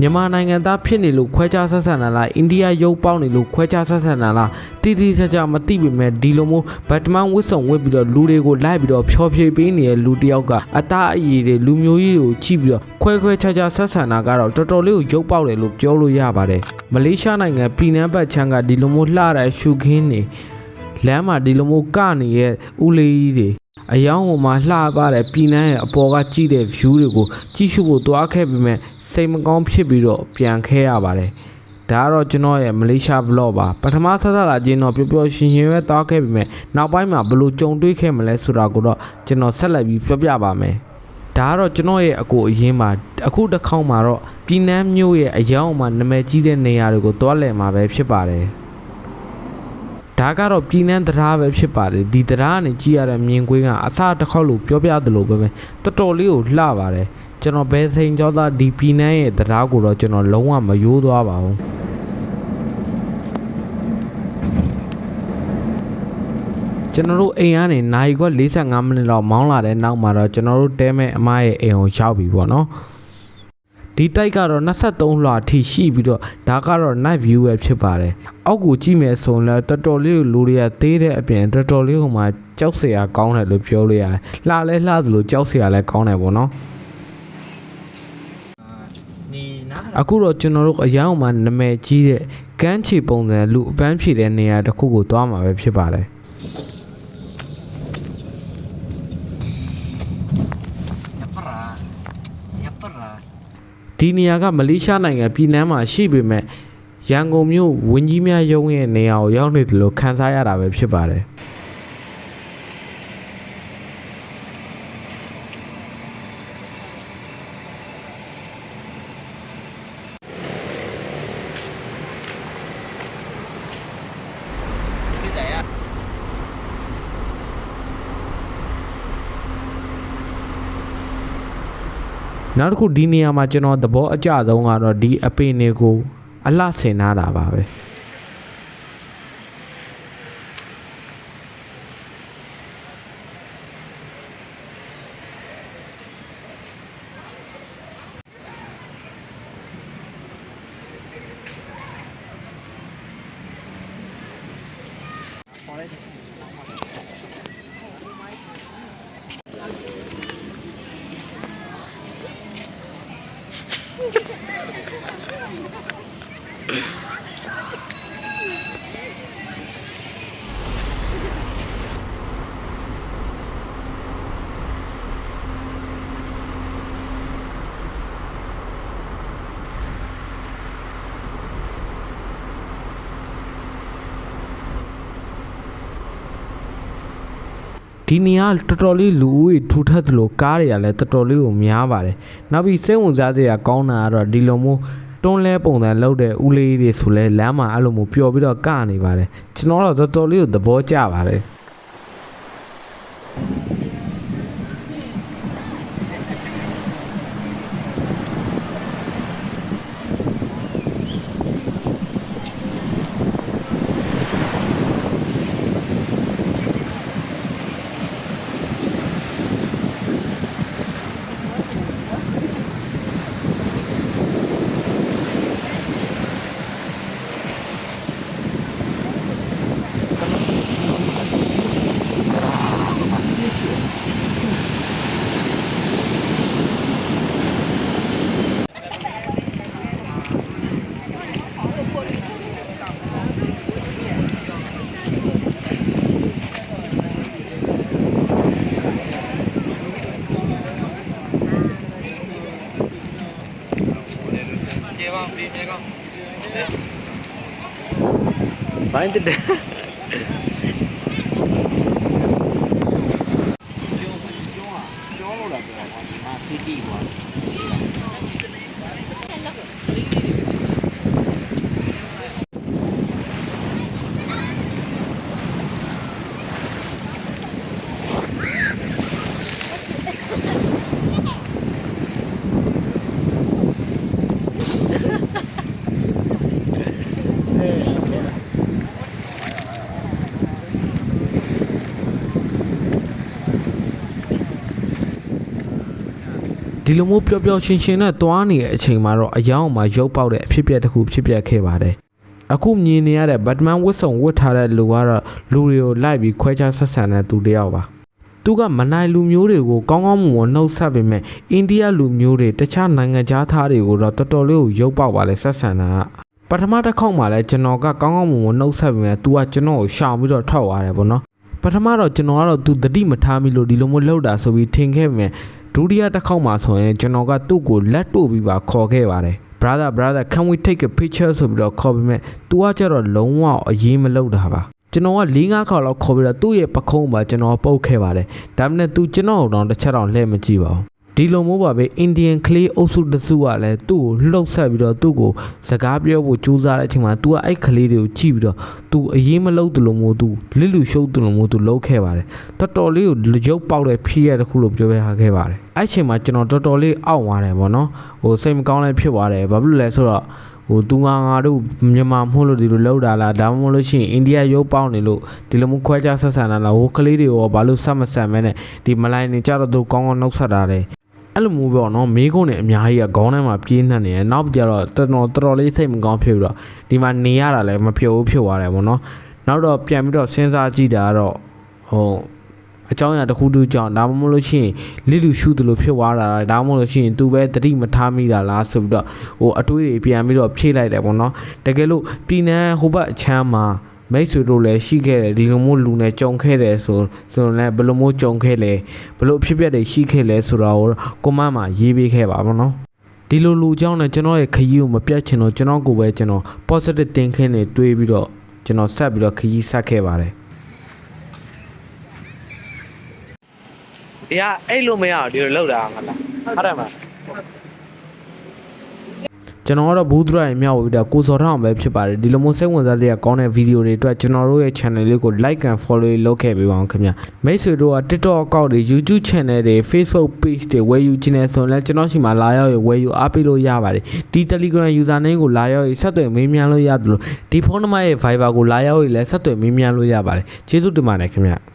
မြန်မာနိုင်ငံသားဖြစ်နေလို့ခွဲခြားဆက်ဆံတာလားအိန္ဒိယရုပ်ပေါက်နေလို့ခွဲခြားဆက်ဆံတာလားတိတိကျကျမသိပေမဲ့ဒီလိုမျိုးဘတ်တမန်ဝစ်စုံဝစ်ပြီးတော့လူတွေကိုလိုက်ပြီးတော့ဖျော်ဖြေပေးနေတဲ့လူတစ်ယောက်ကအသားအရည်တွေလူမျိုးကြီးတွေကိုကြည့်ပြီးတော့ခွဲခွဲခြားခြားဆက်ဆံတာကတော့တော်တော်လေးကိုရုပ်ပေါက်တယ်လို့ပြောလို့ရပါတယ်မလေးရှားနိုင်ငံပြည်နန်းဘတ်ချမ်းကဒီလိုမျိုးလှတဲ့ရှုခင်းနေလမ်းမှာဒီလိုမျိုးကနေရဲ့ဦးလေးကြီးတွေအယောင်ဟိုမှာလှပတဲ့ပြည်နန်းရဲ့အပေါ်ကကြည့်တဲ့ view တွေကိုကြည့်ရှုဖို့တွားခဲ့ပြီးမဲ့ စိတ်မကောင်းဖြစ်ပြီးတော့ပြန်ခဲရပါတယ်။ဒါကတော့ကျွန်တော်ရဲ့မလေးရှား vlog ပါပထမဆက်ဆက်လာခြင်းတော့ပျော်ပျော်ရွှင်ရွှင်ပဲတွားခဲ့ပြီးမဲ့နောက်ပိုင်းမှာဘယ်လိုကြုံတွေ့ခဲ့မလဲဆိုတာကိုတော့ကျွန်တော်ဆက်လက်ပြီးပြောပြပါမယ်။ဒါကတော့ကျွန်တော်ရဲ့အကိုအရင်မှာအခုတစ်ခေါက်မှာတော့ပြည်နန်းမြို့ရဲ့အယောင်မှာနာမည်ကြီးတဲ့နေရာတွေကိုတွားလည်မှာပဲဖြစ်ပါတယ်။ဒါကတော့ပြည်နှန်းတရားပဲဖြစ်ပါတယ်ဒီတရားကနေကြည့်ရတဲ့မြင်ကွင်းကအစတစ်ခေါက်လို့ပြောပြသလိုပဲပဲတော်တော်လေးကိုလှပါတယ် ကျွန်တော်ဘယ်စိန်ကြောသားဒီပြည်နှန်းရဲ့တရားကိုတော့ကျွန်တော်လုံးဝမယိုးသွားပါဘူးကျွန်တော်တို့အိမ်ကနေနိုင်ခွက်45မိနစ်လောက်မောင်းလာတဲ့နောက်မှာတော့ကျွန်တော်တို့တဲမဲ့အမရဲ့အိမ်ကိုရောက်ပြီပေါ့နော်ဒီတိုက်ကတော့23လွှာအထိရှိပြီးတော့ဒါကတော့ night view ပဲဖြစ်ပါတယ်။အောက်ကိုကြည့်မယ်ဆိုရင်လည်းတော်တော်လေးကိုလူတွေကသေးတဲ့အပြင်တော်တော်လေးဟိုမှာကြောက်စရာကောင်းတယ်လို့ပြောလို့ရတယ်။လှလဲလှသလိုကြောက်စရာလည်းကောင်းတယ်ပေါ့နော် အခုတော့ကျွန်တော်တို့အယောင်မှာနာမည်ကြီးတဲ့ကမ်းခြေပုံစံလူအပန်းဖြေတဲ့နေရာတစ်ခုကိုသွားမှာပဲဖြစ်ပါတယ်ဒီနေရာကမလေးရှားနိုင်ငံပြည်နန်းမှာရှိပေမဲ့ရန်ကုန်မြို့ဝင်းကြီးများရုံးရဲ့နေရာကိုရောက်နေတယ်လို့ခန်းစားရတာပဲဖြစ်ပါတယ် နောက်တစ်ခုဒီနေရာမှာကျွန်တော်သဘောအကျဆုံးကတော့ဒီအပင်တွေကိုအလှဆင်ထားတာပါပဲ ဒီနေရာတော်တော်လေးလူဦးရေထူထပ်သလိုကားတွေကလည်းတော်တော်လေးကိုများပါတယ်နောက်ပြီးစိတ်ဝင်စားစရာကောင်းတာကတော့ဒီလိုမျိုး တွန်းလဲပုံစံလောက်တဲ့ဦးလေးတွေဆိုလဲလမ်းမှာအဲ့လိုမျိုးပျော်ပြီးတော့ကနေပါတယ်ကျွန်တော်တော့တော်တော်လေးကိုသဘောကျပါတယ် 많이 뜬데. ဒီဒီလိုမျိုးပျော်ပျော်ရွှင်ရွှင်နဲ့သွားနေတဲ့အချိန်မှာတော့အယောင်မှာရုပ်ပေါက်တဲ့အဖြစ်အပျက်တစ်ခုဖြစ်ပျက်ခဲ့ပါတယ်အခုမြင်နေရတဲ့ဘတ်မန်ဝတ်စုံဝတ်ထားတဲ့လူကတော့လူတွေကိုလိုက်ပြီးခွဲခြားဆက်ဆံတဲ့သူတစ်ယောက်ပါသူကမနိုင်လူမျိုးတွေကိုကောင်းကောင်းမွန်မွန်နှုတ်ဆက်ပေမဲ့အိန္ဒိယလူမျိုးတွေတခြားနိုင်ငံခြားသားတွေကိုတော့တော်တော်လေးကိုရုပ်ပေါက်ပါလေဆက်ဆံတာကပထမတစ်ခေါက်မှလည်းကျွန်တော်ကကောင်းကောင်းမွန်မွန်နှုတ်ဆက်ပြီးမြဲ तू ကကျွန်တော်ကိုရှောင်ပြီးတော့ထွက်သွားတယ်ပေါ့နော်ပထမတော့ကျွန်တော်ကတော့ तू တတိမထားမိလို့ဒီလိုမျိုးလှုပ်တာဆိုပြီးထင်ခဲ့ပေမဲ့ ဒုတိယတစ်ခေါက်မှဆိုရင်ကျွန်တော်ကသူ့ကိုလက်တို့ပြီးပါခေါ်ခဲ့ပါတယ် brother brother can we take a picture ဆိုပြီးတော့ခေါ်ပြီးမြဲ तू ကကျတော့လုံးဝအရေးမလုပ်တာပါကျွန်တော်က၄၅ခေါက်လောက်ခေါ်ပြီးတော့သူ့ရဲ့ပခုံးမှာကျွန်တော်ပုတ်ခဲ့ပါတယ်ဒါပေမဲ့ तू ကျွန်တော်ကိုတော့တစ်ချက်တော့လှည့်မကြည့်ပါဘူး ဒီလိုမျိုးပါပဲအိန္ဒိယန်ကလေးအုပ်စုတစ်စုကလည်းသူ့ကိုလှုပ်ဆက်ပြီးတော့သူ့ကိုစကားပြောဖို့ကြိုးစားတဲ့အချိန်မှာ तू ကအဲ့ကလေးတွေကိုကြည့်ပြီးတော့ तू အရေးမလုပ်တယ်လို့မျိုး तू လစ်လူရှုပ်တယ်လို့မျိုး तू လှုပ်ခဲ့ပါတယ်တော်တော်လေးကိုရုပ်ပေါက်တဲ့ဖြစ်ရတစ်ခုလို့ပြောပြထားခဲ့ပါတယ်အဲ့ချိန်မှာကျွန်တော်တော်တော်လေးအောင့်သွားတယ်ဗောနော်ဟိုစိတ်မကောင်းလည်းဖြစ်သွားတယ်ဘာဖြစ်လို့လဲဆိုတော့ဟိုသူငါငါတို့မြန်မာမဟုတ်လို့ဒီလိုလှုပ်တာလားဒါမှမဟုတ်လို့ရှိရင်အိန္ဒိယရုပ်ပေါက်နေလို့ဒီလိုမျိုးခွဲခြားဆက်ဆံတာလားဟိုကလေးတွေရောဘာလို့ဆက်မဆံမဲနဲ့ဒီမလိုက်နေကြတော့သူကောင်းကောင်းနှုတ်ဆက်တာလေ အဲ့လိုမျိုးပေါ့နော်မေးခွန်းတွေအများကြီးကခေါင်းထဲမှာပြေးနှံ့နေရနောက်ကြတော့တော်တော်တော်တော်လေးစိတ်မကောင်းဖြစ်ပြီးတော့ဒီမှာနေရတာလည်းမဖြစ်ဘူးဖြစ်သွားတယ်ပေါ့နော်နောက်တော့ပြန်ပြီးတော့စဉ်းစားကြည့်တာကတော့ဟိုအကြောင်းအရာတစ်ခုတူကြောင့်ဒါမှမဟုတ်လို့ရှိရင်လိလူရှုသလိုဖြစ်သွားတာလားဒါမှမဟုတ်လို့ရှိရင်သူပဲတတိမထားမိတာလားဆိုပြီးတော့ဟိုအတွေးတွေပြန်ပြီးတော့ဖြည့်လိုက်တယ်ပေါ့နော်တကယ်လို့ပြည်နယ်ဟိုဘက်အချမ်းမှာ မိတ်ဆွေတို့လည်းရှိခဲ့တယ်ဒီလိုမျိုးလူနဲ့ကြုံခဲ့တယ်ဆိုဆိုရင်လည်းဘယ်လိုမျိုးကြုံခဲ့လဲဘယ်လိုအဖြစ်အပျက်တွေရှိခဲ့လဲဆိုတာကိုကွန်မန့်မှာရေးပေးခဲ့ပါဘောနော်ဒီလိုလူကြောင့်လည်းကျွန်တော်ရဲ့ခရီးကိုမပြတ်ချင်တော့ကျွန်တော်ကိုပဲကျွန်တော် positive thinking တွေတွေးပြီးတော့ကျွန်တော်ဆက်ပြီးတော့ခရီးဆက်ခဲ့ပါတယ်ဒီကအဲ့လိုမရအောင်ဒီလိုလောက်တာမလားဟုတ်တယ်မလား ကျွန်တော်ကတော့ဘူးဒရိုင်မြောက်ဝီတာကိုစော်ထောင်ပဲဖြစ်ပါတယ်ဒီလိုမျိုးစိတ်ဝင်စားတဲ့ကောင်းတဲ့ဗီဒီယိုတွေအတွက်ကျွန်တော်တို့ရဲ့ channel လေးကို like and follow လုပ်ခဲ့ပေးပါအောင်ခင်ဗျမိတ်ဆွေတို့က TikTok account တွေ YouTube channel တွေ Facebook page တွေဝယ်ယူခြင်းနဲ့ဆိုရင်လည်းကျွန်တော်ရှိမှလာရောက်ရဝယ်ယူအားပေးလို့ရပါတယ်ဒီ Telegram user name ကိုလာရောက်ရဆက်သွယ်မေးမြန်းလို့ရတယ်လို့ဒီဖုန်းနံပါတ်ရဲ့ Viber ကိုလာရောက်ရလည်းဆက်သွယ်မေးမြန်းလို့ရပါတယ်ကျေးဇူးတင်ပါတယ်ခင်ဗျ